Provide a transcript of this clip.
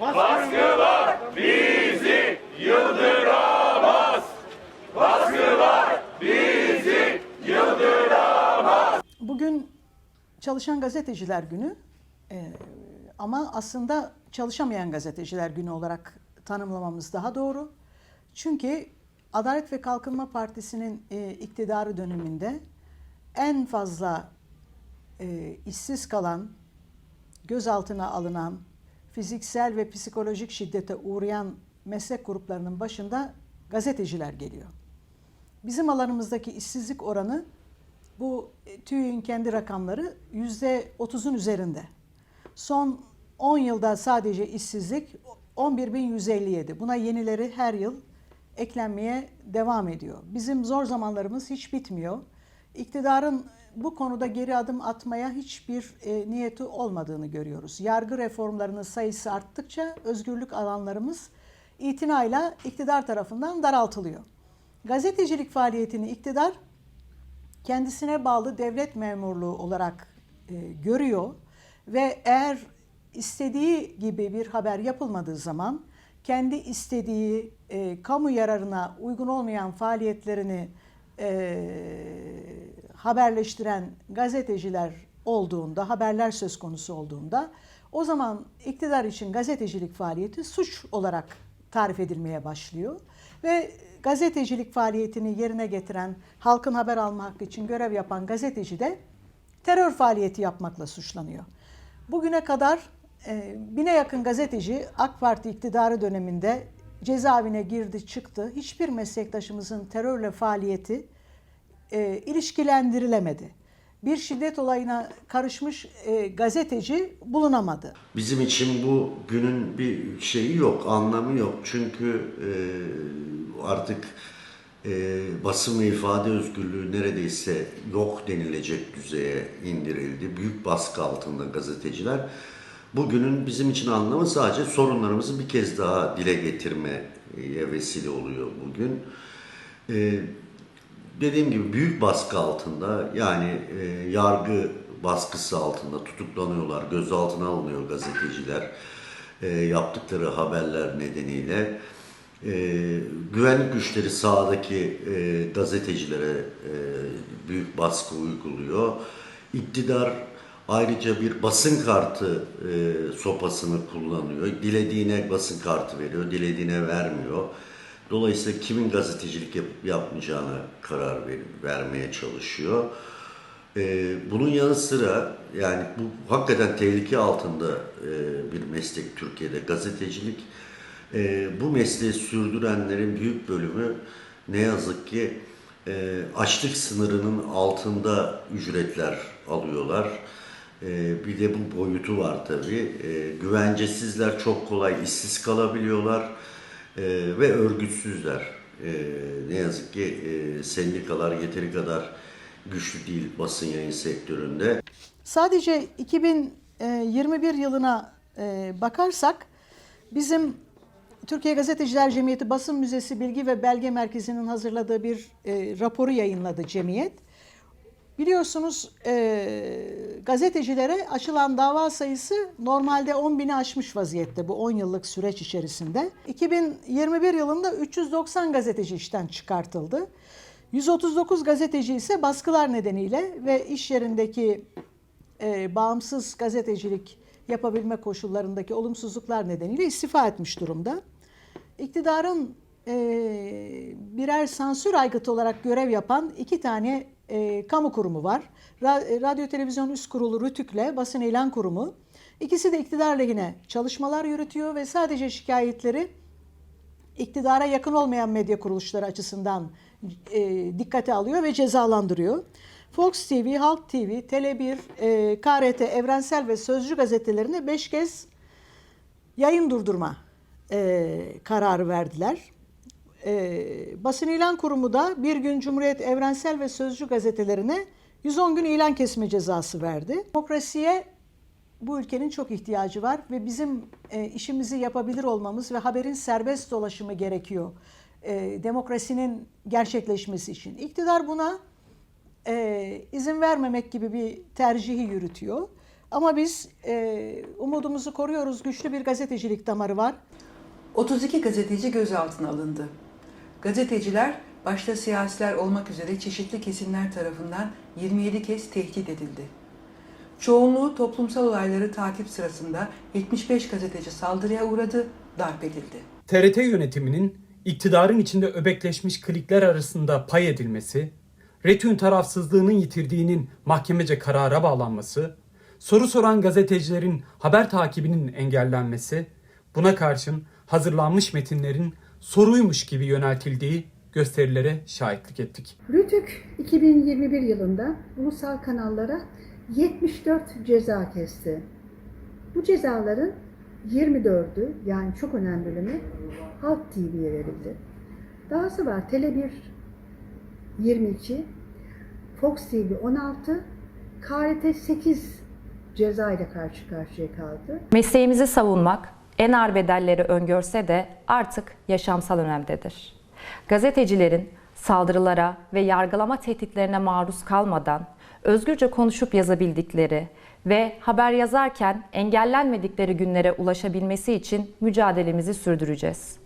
Baskılar bizi yıldıramaz. Baskılar bizi yıldıramaz. Bugün Çalışan Gazeteciler Günü Ee, ama aslında çalışamayan gazeteciler günü olarak tanımlamamız daha doğru. Çünkü Adalet ve Kalkınma Partisi'nin e, iktidarı döneminde en fazla e, işsiz kalan, gözaltına alınan, fiziksel ve psikolojik şiddete uğrayan meslek gruplarının başında gazeteciler geliyor. Bizim alanımızdaki işsizlik oranı bu e, TÜİ'nin kendi rakamları yüzde otuzun üzerinde. Son 10 yılda sadece işsizlik 11.157. Buna yenileri her yıl eklenmeye devam ediyor. Bizim zor zamanlarımız hiç bitmiyor. İktidarın bu konuda geri adım atmaya hiçbir e, niyeti olmadığını görüyoruz. Yargı reformlarının sayısı arttıkça özgürlük alanlarımız itinayla iktidar tarafından daraltılıyor. Gazetecilik faaliyetini iktidar kendisine bağlı devlet memurluğu olarak e, görüyor ve eğer istediği gibi bir haber yapılmadığı zaman kendi istediği e, kamu yararına uygun olmayan faaliyetlerini e, haberleştiren gazeteciler olduğunda, haberler söz konusu olduğunda o zaman iktidar için gazetecilik faaliyeti suç olarak tarif edilmeye başlıyor ve gazetecilik faaliyetini yerine getiren, halkın haber almak için görev yapan gazeteci de terör faaliyeti yapmakla suçlanıyor. Bugüne kadar e, bine yakın gazeteci AK Parti iktidarı döneminde cezaevine girdi çıktı. Hiçbir meslektaşımızın terörle faaliyeti e, ilişkilendirilemedi. Bir şiddet olayına karışmış e, gazeteci bulunamadı. Bizim için bu günün bir şeyi yok, anlamı yok. Çünkü e, artık e, basın ve ifade özgürlüğü neredeyse yok denilecek düzeye indirildi. Büyük baskı altında gazeteciler. Bugünün bizim için anlamı sadece sorunlarımızı bir kez daha dile getirmeye vesile oluyor bugün. E, dediğim gibi büyük baskı altında yani e, yargı baskısı altında tutuklanıyorlar, gözaltına alınıyor gazeteciler e, yaptıkları haberler nedeniyle. E, güvenlik güçleri sahadaki e, gazetecilere e, büyük baskı uyguluyor. İktidar ayrıca bir basın kartı e, sopasını kullanıyor. Dilediğine basın kartı veriyor, dilediğine vermiyor. Dolayısıyla kimin gazetecilik yapıp yapmayacağına karar ver, vermeye çalışıyor. Ee, bunun yanı sıra yani bu hakikaten tehlike altında e, bir meslek Türkiye'de gazetecilik. E, bu mesleği sürdürenlerin büyük bölümü ne yazık ki e, açlık sınırının altında ücretler alıyorlar. E, bir de bu boyutu var tabii. E, güvencesizler çok kolay işsiz kalabiliyorlar. Ee, ve örgütsüzler. Ee, ne yazık ki e, sendikalar yeteri kadar güçlü değil basın yayın sektöründe. Sadece 2021 yılına e, bakarsak bizim Türkiye Gazeteciler Cemiyeti Basın Müzesi Bilgi ve Belge Merkezi'nin hazırladığı bir e, raporu yayınladı cemiyet. Biliyorsunuz e, gazetecilere açılan dava sayısı normalde 10 bini aşmış vaziyette bu 10 yıllık süreç içerisinde. 2021 yılında 390 gazeteci işten çıkartıldı. 139 gazeteci ise baskılar nedeniyle ve iş yerindeki e, bağımsız gazetecilik yapabilme koşullarındaki olumsuzluklar nedeniyle istifa etmiş durumda. İktidarın e, birer sansür aygıtı olarak görev yapan iki tane e, kamu kurumu var. Ra- Radyo Televizyon Üst Kurulu RTÜK'le Basın İlan Kurumu. İkisi de iktidar lehine çalışmalar yürütüyor ve sadece şikayetleri iktidara yakın olmayan medya kuruluşları açısından e, dikkate alıyor ve cezalandırıyor. Fox TV, Halk TV, Tele1, e, KRT, Evrensel ve Sözcü gazetelerine 5 kez yayın durdurma e, kararı verdiler. E, basın ilan kurumu da bir gün Cumhuriyet Evrensel ve Sözcü gazetelerine 110 gün ilan kesme cezası verdi. Demokrasiye bu ülkenin çok ihtiyacı var ve bizim e, işimizi yapabilir olmamız ve haberin serbest dolaşımı gerekiyor. E, demokrasinin gerçekleşmesi için. İktidar buna e, izin vermemek gibi bir tercihi yürütüyor. Ama biz e, umudumuzu koruyoruz. Güçlü bir gazetecilik damarı var. 32 gazeteci gözaltına alındı. Gazeteciler başta siyasiler olmak üzere çeşitli kesimler tarafından 27 kez tehdit edildi. Çoğunluğu toplumsal olayları takip sırasında 75 gazeteci saldırıya uğradı, darp edildi. TRT yönetiminin iktidarın içinde öbekleşmiş klikler arasında pay edilmesi, retün tarafsızlığının yitirdiğinin mahkemece karara bağlanması, soru soran gazetecilerin haber takibinin engellenmesi, buna karşın hazırlanmış metinlerin soruymuş gibi yöneltildiği gösterilere şahitlik ettik. Rütük 2021 yılında ulusal kanallara 74 ceza kesti. Bu cezaların 24'ü yani çok önemli bölümü Halk TV'ye verildi. Dahası var Tele1 22, Fox TV 16, KRT 8 ceza ile karşı karşıya kaldı. Mesleğimizi savunmak en ağır bedelleri öngörse de artık yaşamsal önemdedir. Gazetecilerin saldırılara ve yargılama tehditlerine maruz kalmadan özgürce konuşup yazabildikleri ve haber yazarken engellenmedikleri günlere ulaşabilmesi için mücadelemizi sürdüreceğiz.